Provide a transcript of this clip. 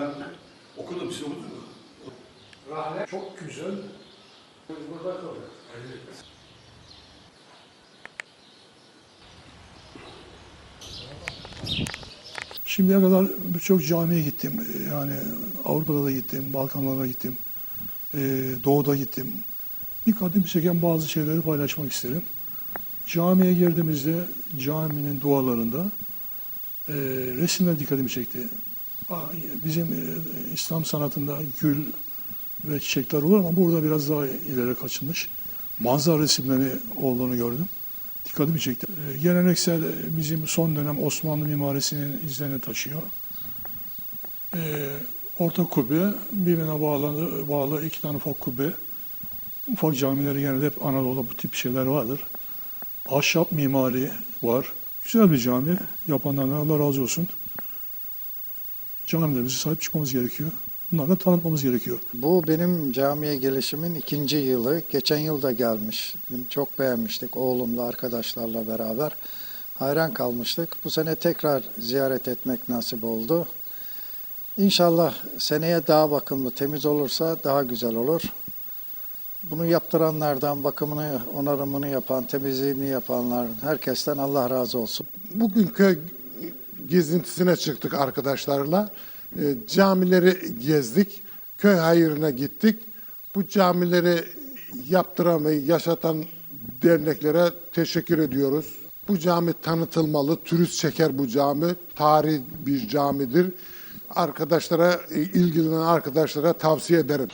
Ben okudum, siz okudunuz mu? Rahne çok güzel. Burada kalıyor. Şimdiye kadar birçok camiye gittim. Yani Avrupa'da da gittim, Balkanlara gittim, ee, Doğu'da gittim. Dikkatimi çeken bazı şeyleri paylaşmak isterim. Camiye girdiğimizde caminin duvarlarında e, resimler dikkatimi çekti. Aa, Bizim e, İslam sanatında gül ve çiçekler olur ama burada biraz daha ileri kaçılmış. Manzara resimleri olduğunu gördüm. Dikkatimi çekti. E, Geleneksel e, bizim son dönem Osmanlı mimarisinin izlerini taşıyor. Orta kubbe, birbirine bağlı, bağlı iki tane ufak kubbe. Ufak camileri genelde hep Anadolu'da bu tip şeyler vardır. Ahşap mimari var. Güzel bir cami. Yapanlardan Allah razı olsun. Camilerimize sahip çıkmamız gerekiyor. Bunları da tanıtmamız gerekiyor. Bu benim camiye gelişimin ikinci yılı. Geçen yıl da gelmiştim. Çok beğenmiştik oğlumla, arkadaşlarla beraber. Hayran kalmıştık. Bu sene tekrar ziyaret etmek nasip oldu. İnşallah seneye daha bakımlı, temiz olursa daha güzel olur. Bunu yaptıranlardan, bakımını, onarımını yapan, temizliğini yapanlar, herkesten Allah razı olsun. Bugün köy gezintisine çıktık arkadaşlarla. E, camileri gezdik. Köy hayırına gittik. Bu camileri yaptıran ve yaşatan derneklere teşekkür ediyoruz. Bu cami tanıtılmalı. Turist çeker bu cami. Tarihi bir camidir. Arkadaşlara, ilgilenen arkadaşlara tavsiye ederim.